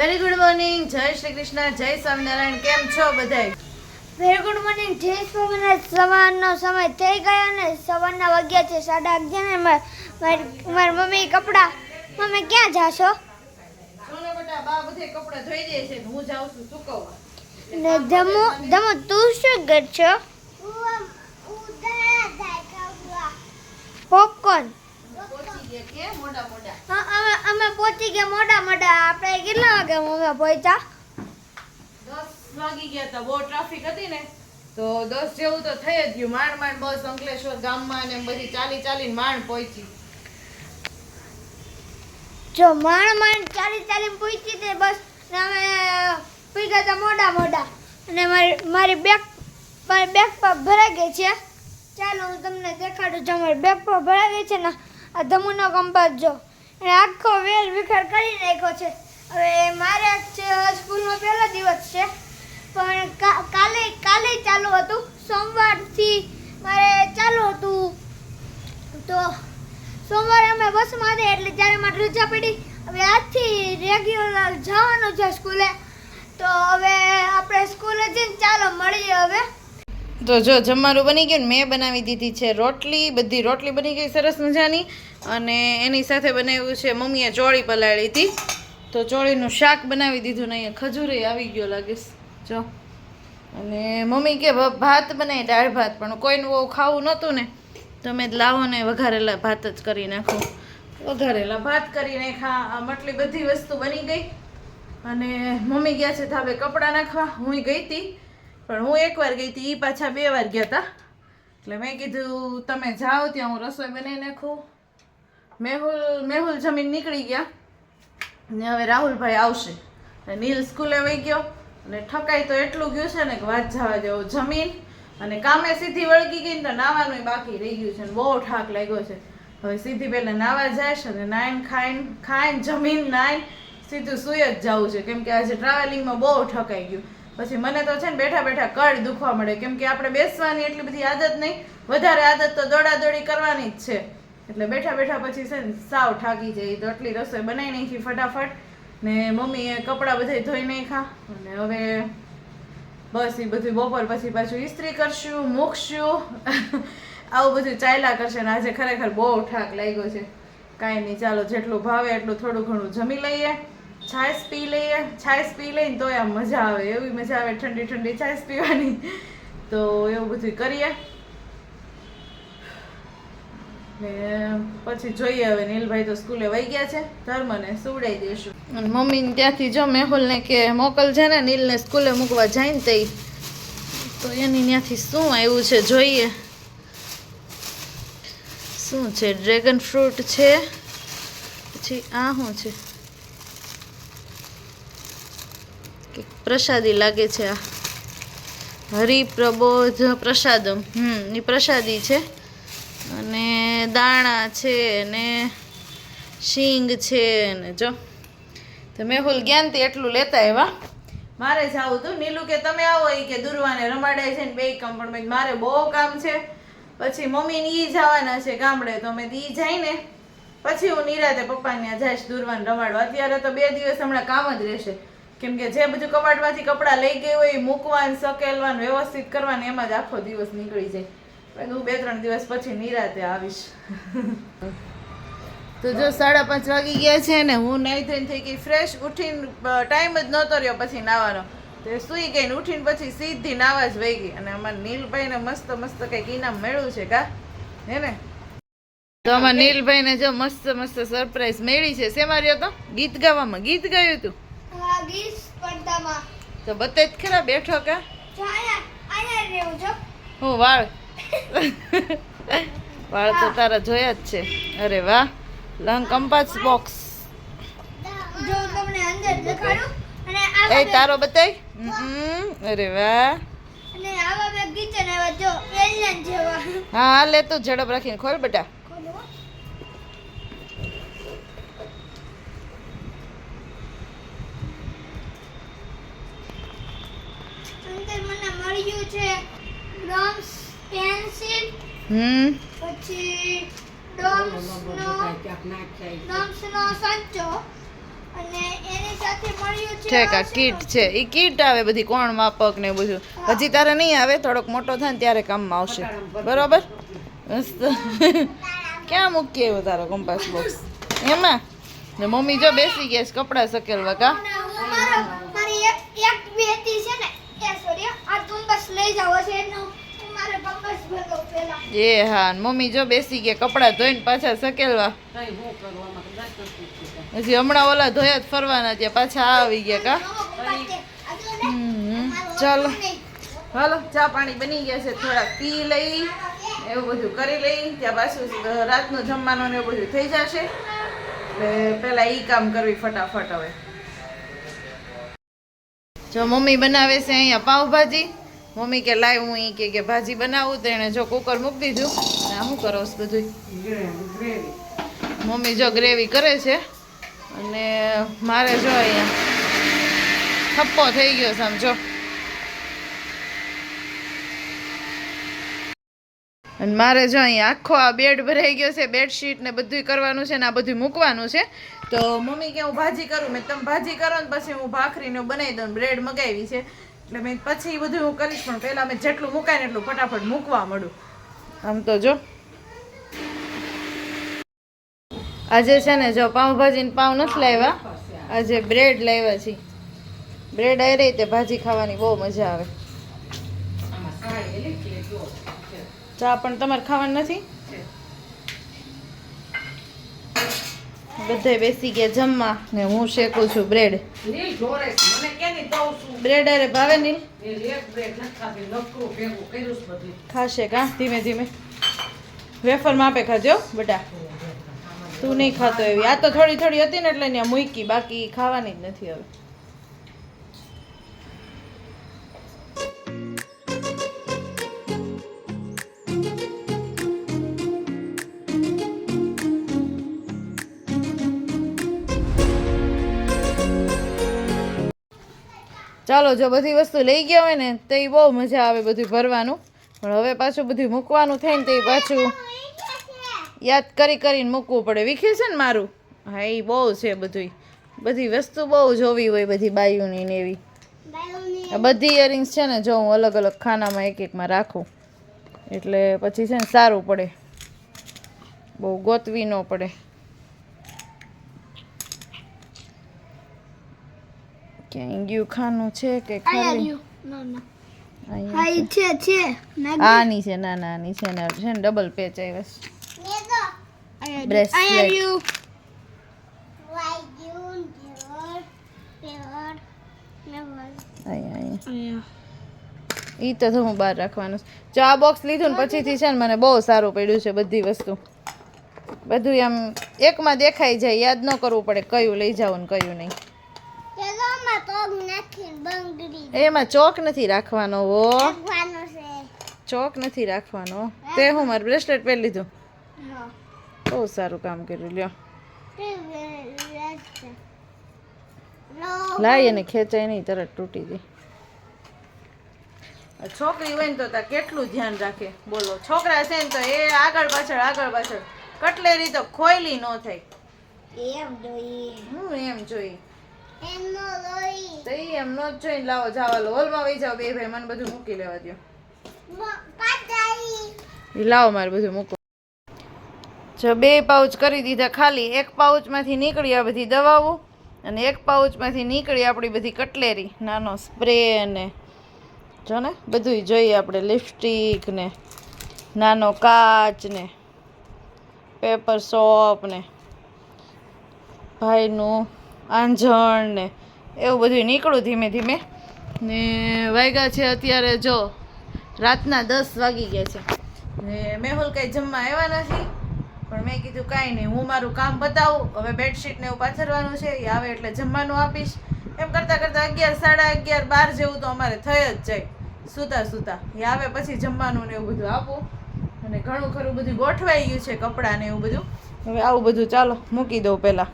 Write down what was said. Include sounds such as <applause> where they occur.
Very good morning જય શ્રી કૃષ્ણ. જય સ્વામિનારાયણ. કેમ છો બધાય? વેરી ગુડ મોર્નિંગ જય સ્વામિનારાયણ. સવારનો સમય થઈ ગયો ને સવારના વાગ્યા છે સાડા અગિયાર ને મારી મારી મમ્મી કપડાં મમ્મી ક્યાં જાશો? સોના બેટા બા બધે કપડાં ધોઈ દે છે ને હું જાઉં છું સુકવવા. ને ધમુ ધમુ તું શું પોપકોર્ન પહોંચી ગયા કે મોટા મોટા હા અમે પહોંચી ગયા મોડા મોડા. આપણે કેટલા વાગે અમે પહોંચ્યા? દસ વાગી ગયા હતા. બહુ ટ્રાફિક હતી ને તો દસ જેવું તો થઈ જ ગયું. માંડ માંડ બસ અંકલેશ્વર ગામમાં ને બધી ચાલી ચાલીને માંડ પહોંચી. જો માંડ માંડ ચાલી ચાલીને પહોંચી તે બસ ને અમે પી હતા મોડા મોડા. અને મારી મારી બેગ મારી બેગ પર ભરાઈ ગઈ છે. ચાલો હું તમને દેખાડું છું. મારી બેગ પર ભરાઈ ગઈ છે ને. આ ધમુનો કંપાસ જો. એને આખો વેલ વિખેર કરી નાખ્યો છે. હવે મારે સ્કૂલનો પહેલો દિવસ છે. પણ કાલે કાલે ચાલુ હતું. સોમવારથી મારે ચાલુ હતું. તો સોમવારે અમે બસમાં હતા એટલે ત્યારે મારે રજા પડી. હવે આજથી રેગ્યુલર જવાનું છે સ્કૂલે. તો હવે આપણે સ્કૂલે જઈને ચાલો, મળીએ હવે. તો જો જમવાનું બની ગયું ને મેં બનાવી દીધી છે રોટલી, બધી રોટલી બની ગઈ, સરસ મજાની. અને એની સાથે બનાવ્યું છે મમ્મીએ ચોળી પલાળી હતી. તો ચોળીનું શાક બનાવી દીધું ને અહીંયા ખજૂરે આવી ગયો લાગીશ જો. અને મમ્મી કે ભાત બનાવી દાળ ભાત, પણ કોઈનું બહુ ખાવું નહોતું ને તમે જ લાવો ને વઘારેલા ભાત જ કરી નાખો. વઘારેલા ભાત કરી ખા મટલી બધી વસ્તુ બની ગઈ. અને મમ્મી ગયા છે ધાબે કપડાં નાખવા હું ગઈ હતી. પણ હું એકવાર ગઈ હતી એ પાછા બે વાર ગયા હતા. એટલે મેં કીધું, તમે જાઓ, ત્યાં હું રસોઈ બનાવી નાખું. મેહુલ મેહુલ જમીન નીકળી ગયા. ને હવે રાહુલભાઈ આવશે. નીલ સ્કૂલે વહી ગયો. અને ઠકાઈ તો એટલું ગયું છે ને કે વાત જવા જેવો જમીન અને કામે સીધી વળગી ગઈ ને તો નાવાનું બાકી રહી ગયું છે ને બહુ ઠાક લાગ્યો છે. હવે સીધી પહેલાં નાવા જાય અને નાઈન ખાઈન, ખાઈને, જમીન નાઈન, સીધું સુઈ જ જવું છે. કેમ કે આજે ટ્રાવેલિંગમાં બહુ ઠકાઈ ગયું. પછી મને તો છે ને બેઠા બેઠા કળ દુખવા મળે. કેમ કે આપણે બેસવાની એટલી બધી આદત નહીં. વધારે આદત તો દોડાદોડી કરવાની જ છે. એટલે બેઠા બેઠા પછી છે ને સાવ ઠાકી જાય. તો એટલી રસોઈ બનાવી નાખી ફટાફટ. ને મમ્મીએ કપડાં બધા ધોઈ નાખ્યા. અને હવે બસ એ બધું બપોર પછી પાછું ઇસ્ત્રી કરશું, મૂકશું. <laughs> આવું બધું ચાલ્યા કરશે. ને આજે ખરેખર બહુ ઠાક લાગ્યો છે. કાંઈ નહીં, ચાલો જેટલું ભાવે એટલું થોડું ઘણું જમી લઈએ. છાશ પી લઈએ, છાશ પી લઈને તોય આમ મજા આવે, એવી મજા આવે ઠંડી ઠંડી છાશ પીવાની. તો એવું બધું કરીએ. ને પછી જોઈએ હવે, નીલભાઈ તો સ્કૂલે વહી ગયા છે, ધર્મને સુવડાઈ દેશું અને મમ્મીને ત્યાંથી જો મેહુલને કે મોકલજે ને, નીલને સ્કૂલે મૂકવા જાય ને તઈ. તો એની ત્યાંથી શું આવ્યું છે જોઈએ. શું છે? ડ્રેગન ફ્રૂટ છે? પછી આ શું છે? પ્રસાદી લાગે છે આ. હરિપ્રબોધ પ્રસાદમ. હમ એ પ્રસાદી છે. અને દાણા છે ને શીંગ છે ને જો. તો મેહુલ જ્ઞાનથી એટલું લેતા એવા મારે જવું હતું નીલું કે તમે આવો એ કે દુર્વાને રમાડાય છે ને બે કામ, પણ મેં મારે બહુ કામ છે. પછી મમ્મી ને ઈ જવાના છે ગામડે, તો મેં ઈ જાય ને પછી હું નિરાતે પપ્પાને ત્યાં જઈશ દુર્વાને રમાડવા. અત્યારે તો બે દિવસ હમણાં કામ જ રહેશે. કેમ કે જે બધું કબાટમાંથી કપડાં લઈ ગઈ હોય એ મૂકવાનું સકેલવાનું વ્યવસ્થિત કરવાનું એમાં જ આખો દિવસ નીકળી જાય. હું બે ત્રણ દિવસ પછી નિરાતે આવીશ. તો જો સાડા પાંચ વાગી ગયા છે ને હું નાઈ થઈને થઈ ગઈ ફ્રેશ ઉઠીને ટાઈમ જ નહોતો રહ્યો પછી નાવાનો. તે સૂઈ ગઈ ને ઉઠીને પછી સીધી નાવા જ વહી ગઈ. અને અમારા નીલભાઈને મસ્ત મસ્ત કંઈક ઇનામ મેળવ્યું છે કા હે ને? તો અમારા નીલભાઈને જો મસ્ત મસ્ત સરપ્રાઈઝ મેળી છે. શેમાં રહ્યો તો? ગીત ગાવામાં. ગીત ગાયું હતું ગીત સ્પર્ધામાં. તો બતે જ ખરા બેઠો કા? હું વાળ. <laughs> વાળ તો તારા જોયા જ છે. અરે વાહ લંગ કંપાસ બોક્સ. જો તમને અંદર દેખાડું. અને એ તારો બતાય? અરે વાહ. અને આવા બે કિચન આવ્યા જો એલિયન જેવા. હા હા લે તો ઝડપ રાખીને ખોલ બેટા ખોલો. અંદર મળ્યું છે. ડોમ્સ પેન્સિલ હમ. પછી ડોમ્સનો ડોમ્સનો સંચો. અને એની સાથે મળ્યું છે ઠેક આ આ કીટ છે. એ કીટ આવે બધી કોણ માપક ને બધું. હજી તારે નહીં આવે થોડોક મોટો થાય ને ત્યારે કામમાં આવશે. બરોબર? મસ્ત. ક્યાં મૂકીએ એવો તારો કંપાસ બોક્સ એમાં? ને મમ્મી જો બેસી ગયા છે કપડાં સકેલવા કા? મારો મારી એક એક બેટી છે ને લઈ જાવ છે એનો એ હા મમ્મી જો બેસી ગયા કપડાં ધોઈને પાછા સકેલવા હજી હમણાં ઓલા ધોયા જ ફરવાના ત્યાં પાછા આવી ગયા કા? ચાલો. હાલો ચા પાણી બની ગયા છે થોડા પી લઈ એવું બધું કરી લઈ ત્યાં પાછું રાતનું જમવાનું ને એવું બધું થઈ જશે. એટલે પેલા ઈ કામ કરવી ફટાફટ હવે. જો મમ્મી બનાવે છે અહીંયા પાવભાજી મમ્મી કે લાય હું એ કે કે ભાજી બનાવું તેણે જો કુકર મૂકી દીધું. શું કરો બધું મમ્મી જો ગ્રેવી કરે છે અને મારે જો અહીંયા થપ્પો થઈ ગયો સમજો અને મારે જો અહીંયા આખો આ બેડ ભરાઈ ગયો છે બેડશીટ ને બધું કરવાનું છે ને આ બધું મૂકવાનું છે. તો મમ્મી કે હું ભાજી કરું, મેં તમે ભાજી કરો ને પછી હું ભાખરીને બનાવી દઉં બ્રેડ મગાવી છે. એટલે મેં પછી એ બધું હું કરીશ, પણ પહેલાં મેં જેટલું મૂકાય ને એટલું ફટાફટ મૂકવા મળું. આમ તો જો. આજે છે ને જો પાઉંભાજીને પાઉં નથી લાવ્યા, આજે બ્રેડ લાવ્યા છે બ્રેડ આવી રીતે ભાજી ખાવાની બહુ મજા આવે. ચા પણ તમારે ખાવાનું નથી? બધાય બેસી ગયા જમવા. ને હું શેકું છું બ્રેડ બ્રેડ અરે ભાવે નહીં બધું. ખાશે કા? ધીમે ધીમે. વેફર માપે ખાજો બટા. તું નહીં ખાતો એવી. આ તો થોડી થોડી હતી ને એટલે ત્યાં મૂકી. બાકી ખાવાની જ નથી હવે. ચાલો, જો બધી વસ્તુ લઈ ગયા હોય ને, તો એ બહુ મજા આવે બધું ભરવાનું. પણ હવે પાછું બધું મૂકવાનું થાય ને તો એ પાછું યાદ કરી કરીને મૂકવું પડે. વિખે છે ને મારું? હા એ બહુ છે બધું બધી વસ્તુ બહુ જોવી હોય બધી બાયુની ને એવી. બધી ઇયરિંગ્સ છે ને, જો હું અલગ અલગ ખાનામાં એક એકમાં રાખું. એટલે પછી છે ને સારું પડે. બહુ ગોતવી ન પડે. ક્યાંય ગયું ખાનું છે કે છે. છે આની છે ના ના આની છે ને છે ને ડબલ પેચ આવ્યા અહીંયા ઈ તો હું બહાર રાખવાનું છે. જો આ બોક્સ લીધું ને પછીથી છે ને મને બહુ સારું પડ્યું છે બધી વસ્તુ. બધું આમ એકમાં દેખાઈ જાય યાદ ન કરવું પડે કયું લઈ જાવ ને કયું નહીં. એમાં ચોક નથી રાખવાનો હો. ચોક નથી રાખવાનો તે હું મારું બ્રેસલેટ પહેરી લીધું. બહુ સારું કામ કર્યું લ્યો. લાઈ અને ખેંચાય નહીં તરત તૂટી જાય. છોકરી હોય ને તો ત્યાં કેટલું ધ્યાન રાખે? બોલો છોકરા છે ને તો એ આગળ પાછળ આગળ પાછળ. કટલેરી તો ખોયલી ન થાય એમ જોઈએ. હું એમ જોઈ એમ નો જોઈ તો ઈ એમ નો જ જોઈને લાવો જાવાલો હોલમાં વહી જાવ બે ભાઈ મને બધું મૂકી લેવા દો લાવો મારે બધું મૂકો જો બે પાઉચ કરી દીધા ખાલી એક પાઉચમાંથી નીકળી આ બધી દવાઓ અને એક પાઉચમાંથી નીકળી આપણી બધી કટલેરી નાનો સ્પ્રે ને. જો ને બધુંય જોઈએ આપણે લિપસ્ટિક ને નાનો કાચ ને પેપર સોપ ને ભાઈનું આંજણ ને એવું બધું નીકળું ધીમે ધીમે. ને વાગ્યા છે અત્યારે જો, રાતના દસ વાગી ગયા છે. ને મેહુલ કંઈ જમવા આવ્યા નથી, પણ મેં કીધું કાંઈ નહીં, હું મારું કામ બતાવું. હવે બેડશીટ ને એવું પાથરવાનું છે, એ આવે એટલે જમવાનું આપીશ. એમ કરતાં કરતાં અગિયાર, સાડા અગિયાર, બાર જેવું તો અમારે થઈ જ જાય. સૂતા સૂતા. એ આવે પછી જમવાનું ને એવું બધું આપું. અને ઘણું ખરું બધું ગોઠવાઈ ગયું છે કપડાં ને એવું બધું. હવે આવું બધું ચાલો, મૂકી દઉં પહેલાં.